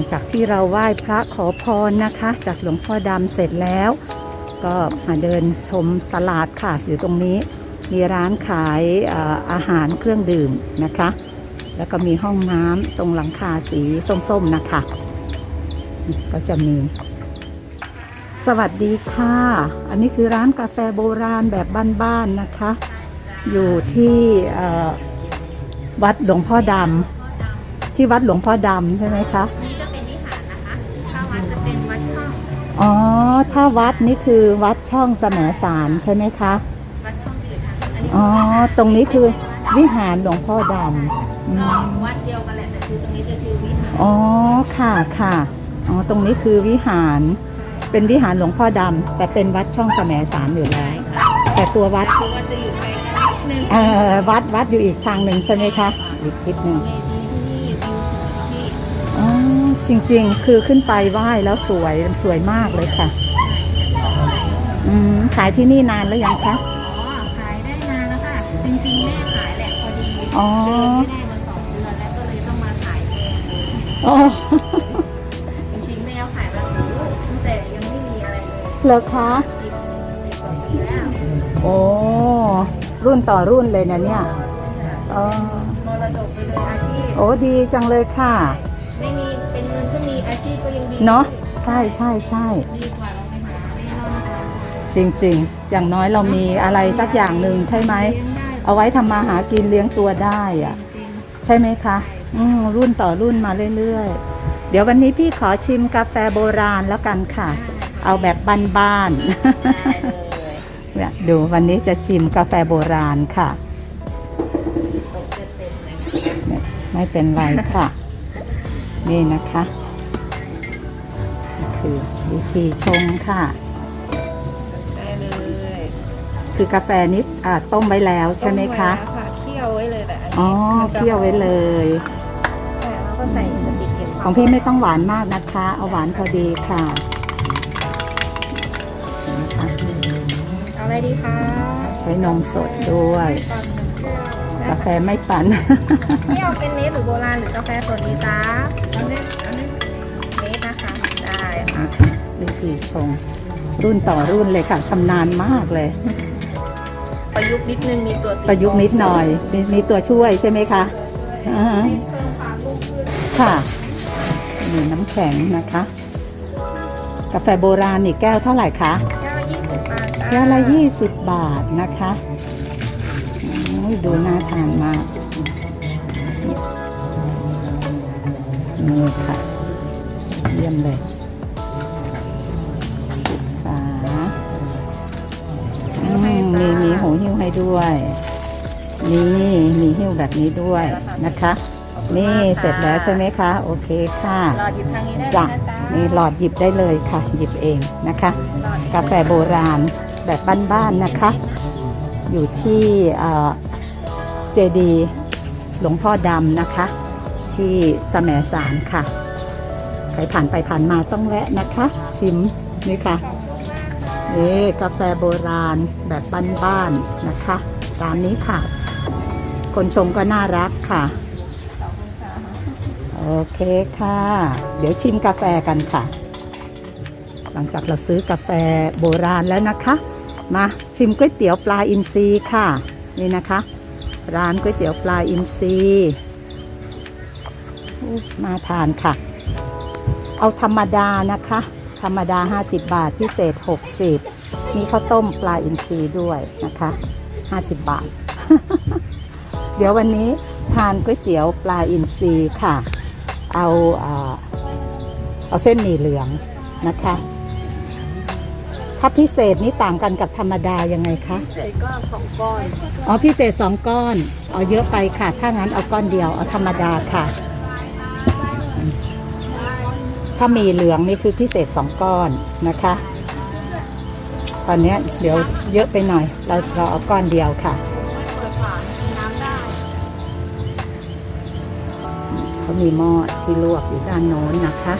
ลังจากที่เราไหว้พระขอพรนะคะ จากหลวงพ่อดำเสร็จแล้ว ก็มาเดินชมตลาดค่ะอยู่ตรงนี้ มีร้านขายอาหารเครื่องดื่มนะคะ แล้วก็มีห้องน้ำตรงหลังคาสีส้มๆนะคะ ก็จะมี สวัสดีค่ะ อันนี้คือร้านกาแฟโบราณแบบบ้านๆนะคะ อยู่ที่วัดหลวงพ่อดำที่วัดหลวงพ่อดำใช่ไหมคะ อ๋อ ถ้าวัดนี่คือวัดช่องแสมสารใช่ไหมคะ วัดช่องอื่นค่ะอันนี้อ๋อ ตรงนี้คือวิหารหลวงพ่อดำอืก็มวัดเดียวกันแหละแต่คือตรงนี้จะคือวิหารอ๋อ ค่ะค่ะ อ๋อ ตรงนี้คือวิหาร เป็นวิหารหลวงพ่อดำแต่เป็นวัดช่องแสมสารอยู่แล้ว แต่ตัววัด คือว่าจะอยู่ไกลกันนิดนึงเอ่อวัดวัดอยู่อีกทางหนึ่งใช่ไหมคะ อีกทิศหนึ่งเม จริงๆ คือขึ้นไปไหว้แล้วสวยสวยมากเลยค่ะอืมขายที่นี่นานแล้วยังคะ อ๋อ ขายได้นานแล้วค่ะ จริงๆ แม่ขายแหละพอดีอ๋อ เดินไม่ได้มาสองเดือนแล้วก็เลยต้องมาขายแทนโอ้จริงๆ แม่เอาขายมาโอ้โหตั้งแต่ยังไม่มีอะไรเลยเหรอคะสิบสิบกว่าปีแล้วโอ้รุ่นต่อรุ่นเลยนะเนี่ยอ๋อมรดกไปเลยอาชีพ โอ้ดีจังเลยค่ะ เนาะใช่ใช่ใช่ดีกว่าเราไปหาเร่ร่อนทำจริงๆ อย่างน้อยเรามีอะไรสักอย่างหนึ่งใช่ไหม เอาไว้ทำมาหากินเลี้ยงตัวได้อะใช่ไหมคะ อืมรุ่นต่อรุ่นมาเรื่อยๆ เดี๋ยววันนี้พี่ขอชิมกาแฟโบราณแล้วกันค่ะ เอาแบบบ้านๆเนี่ยดูวันนี้จะชิมกาแฟโบราณค่ะ ไม่เป็นไรค่ะ นี่นะคะ คือวิธีชงค่ะ ได้เลยคือกาแฟนิดอ่าต้มไว้แล้วใช่ไหมคะต้ว้แล้วเคี่ยวไว้เลยแต่อันอ๋อนี้มันจะเคี่ยวไว้เลยแต่เราก็ใส่กระติกเก็บของพี่ไม่ต้องหวานมากนะคะ เอาหวานพอดีค่ะนะคะเอาอะไรดีคะใช้นมสดด้วย ตอนหนึ่งแก้วกาแฟไม่ปั่นนี่เอาเป็นเนสหรือโบราณหรือกาแฟสดดีจ้าเอาเนสเอาเนสเน วิธีชงรุ่นต่อรุ่นเลยค่ะชำนาญมากเลย ประยุกต์นิดนึงมีตัวติดประยุกต์นิดหน่อยมีมีตัวช่วยใช่ไหมคะอ่าฮะให้เพิ่มความรุ่งขึ้นค่ะมีน้ำแข็งนะคะ กาแฟโบราณนี่แก้วเท่าไหร่คะแก้วละยี่สิบบาทจ้าแก้วละ20บาทนะคะโอ้ยดูน่าทานมากนี่ค่ะ เยี่ยมเลย อืมมีมีหูหิ้วให้ด้วย นี่มีหิ้วแบบนี้ด้วยนะคะ นี่เสร็จแล้วใช่ไหมคะ โอเคค่ะรอหยิบทางนี้ได้เลยจ้ะนะจ๊ะนี่หลอดหยิบได้เลยค่ะ หยิบเองนะคะ หลอดกาแฟโบราณแบบบ้านๆนะคะ อยู่ที่เจดีหลวงพ่อดำนะคะ ที่สมสารค่ะ ใครผ่านไปผ่านมาต้องแวะนะคะ ชิมนี่ค่ะ นี่กาแฟโบราณแบบบ้านๆนะคะร้านนี้ค่ะ คนชงก็น่ารักค่ะ โอเคค่ะ เดี๋ยวชิมกาแฟกันค่ะ หลังจากเราซื้อกาแฟโบราณแล้วนะคะ มาชิมก๋วยเตี๋ยวปลาอินทรีค่ะ นี่นะคะ ร้านก๋วยเตี๋ยวปลาอินทรีมาทานค่ะ เอาธรรมดานะคะ ธรรมดา 50 บาท พิเศษ 60 มีข้าวต้มปลาอินทรีด้วยนะคะ 50 บาท เดี๋ยววันนี้ทานก๋วยเตี๋ยวปลาอินทรีค่ะ เอาอ่าเอาเส้นหมี่เหลืองนะคะ ถ้าพิเศษนี่ต่างกันกับธรรมดายังไงคะ พิเศษก็สองก้อน อ๋อพิเศษสองก้อน เอาเยอะไปค่ะ ถ้างั้นเอาก้อนเดียว เอาธรรมดาค่ะ ถ้ามีเหลืองนี่คือพิเศษสองก้อนนะคะ ตอนนี้เดี๋ยวเยอะไปหน่อย เราเราเอาก้อนเดียวค่ะเปิดฝาน้ำได้เขามีหม้อที่ลวกอยู่ด้านโน้นนะคะ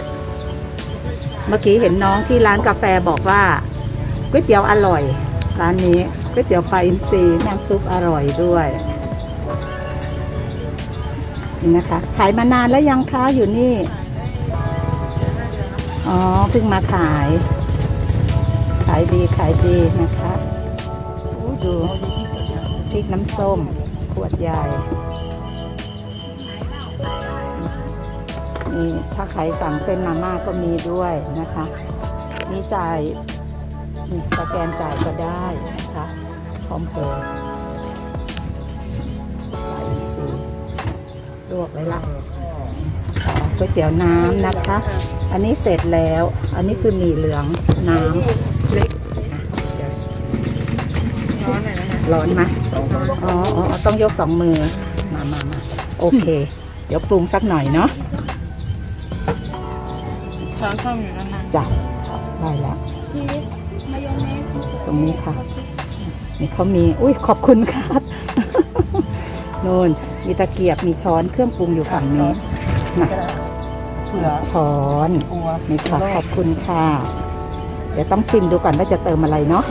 เมื่อกี้เห็นน้องที่ร้านกาแฟบอกว่าก๋วยเตี๋ยวอร่อย ร้านนี้ก๋วยเตี๋ยวปลาอินทรีย์น้ำซุปอร่อยด้วยนี่นะคะขายมานานแล้วยังคะอยู่นี่ อ๋อเพิ่งมาขาย ขายดีขายดีนะคะโอ้ดูพริกน้ำส้ม ขวดใหญ่นี่ถ้าใครสั่งเส้นมาม่าก็มีด้วยนะคะนี่จ่ายนี่สแกนจ่ายก็ได้นะคะพร้อมเพย์ไปสิลวกไว้ละ ก๋วยเตี๋ยวน้ำนะคะ อันนี้เสร็จแล้ว อันนี้คือหมี่เหลืองน้ำเล็กร้อนหน่อยนะคะร้อนไหมอ๋ออ๋อต้องยกสองมือ มามามาโอเค เดี๋ยวปรุงสักหน่อยเนาะช้อนส้อมอยู่ด้านในจับได้แล้วชีสมายองเนสตรงนี้ค่ะ นี่เขามี อุ้ยขอบคุณครับนู่นมีตะเกียบมีช้อนเครื่องปรุงอยู่ฝั่งนี้ นะช้อนนี่ค่ะขอบคุณค่ะ เดี๋ยวต้องชิมดูก่อนว่าจะเติมอะไรเนาะ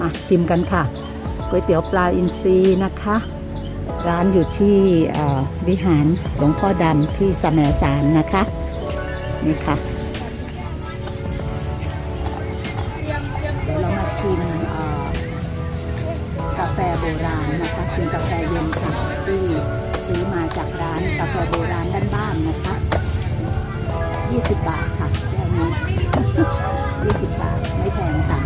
มาชิมกันค่ะก๋วยเตี๋ยวปลาอินทรีนะคะ ร้านอยู่ที่เอ่อวิหารหลวงพ่อดำที่สมสารนะคะ นี่ค่ะเดี๋ยวเรามาชิมเอ่อกาแฟโบราณนะคะเป็นกาแฟเย็นค่ะที่ ซื้อมาจากร้านกาแฟโบราณบ้านๆนะคะ 20 บาทค่ะแก้วนี้ 20 บาทไม่แพงค่ะ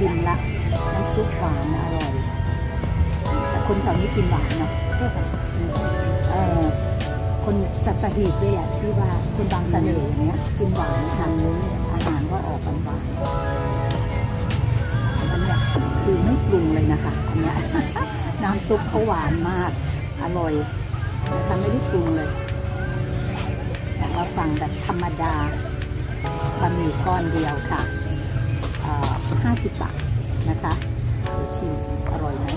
ชิมละน้ำซุปหวานอร่อย แต่คนแถวนี้กินหวานเนาะเออคนสัตหีบด้วยแหละที่ว่าคนบางเสน่ห์อย่างเงี้ยกินหวานทางนู้นอาหารก็ออกหวานหวานอันเนี้ยคือไม่ปรุงเลยนะคะอันเนี้ยน้ำซุปเขาหวานมาก อร่อยนะคะไม่ได้ปรุงเลยเราสั่งแบบธรรมดาบะหมี่ก้อนเดียวค่ะ ห้าสิบบาทนะคะเดี๋ยวชิมอร่อยไหม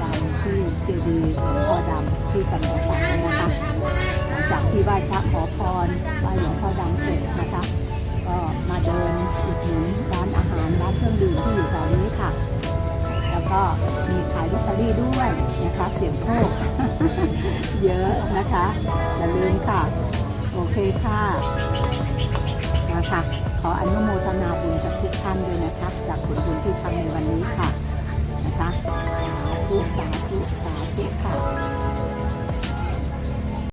ดำที่เจดีย์หลวงพ่อดำที่สันสันนะคะจากที่ไหว้พระขอพรไหว้หลวงพ่อดำเสร็จนะคะก็มาเดินอุดหนุนร้านอาหารร้านเครื่องดื่มที่อยู่แถวนี้ค่ะ แล้วก็มีขายลอตเตอรี่ด้วยนะคะเสียงโชคเยอะนะคะอย่าลืมค่ะ โอเคค่ะนะคะขออนุโมทนาบุญกับทุกท่านด้วยนะคะ จากผลบุญที่ทำในวันนี้ค่ะนะคะ ธุสาธุสาธุค่ะ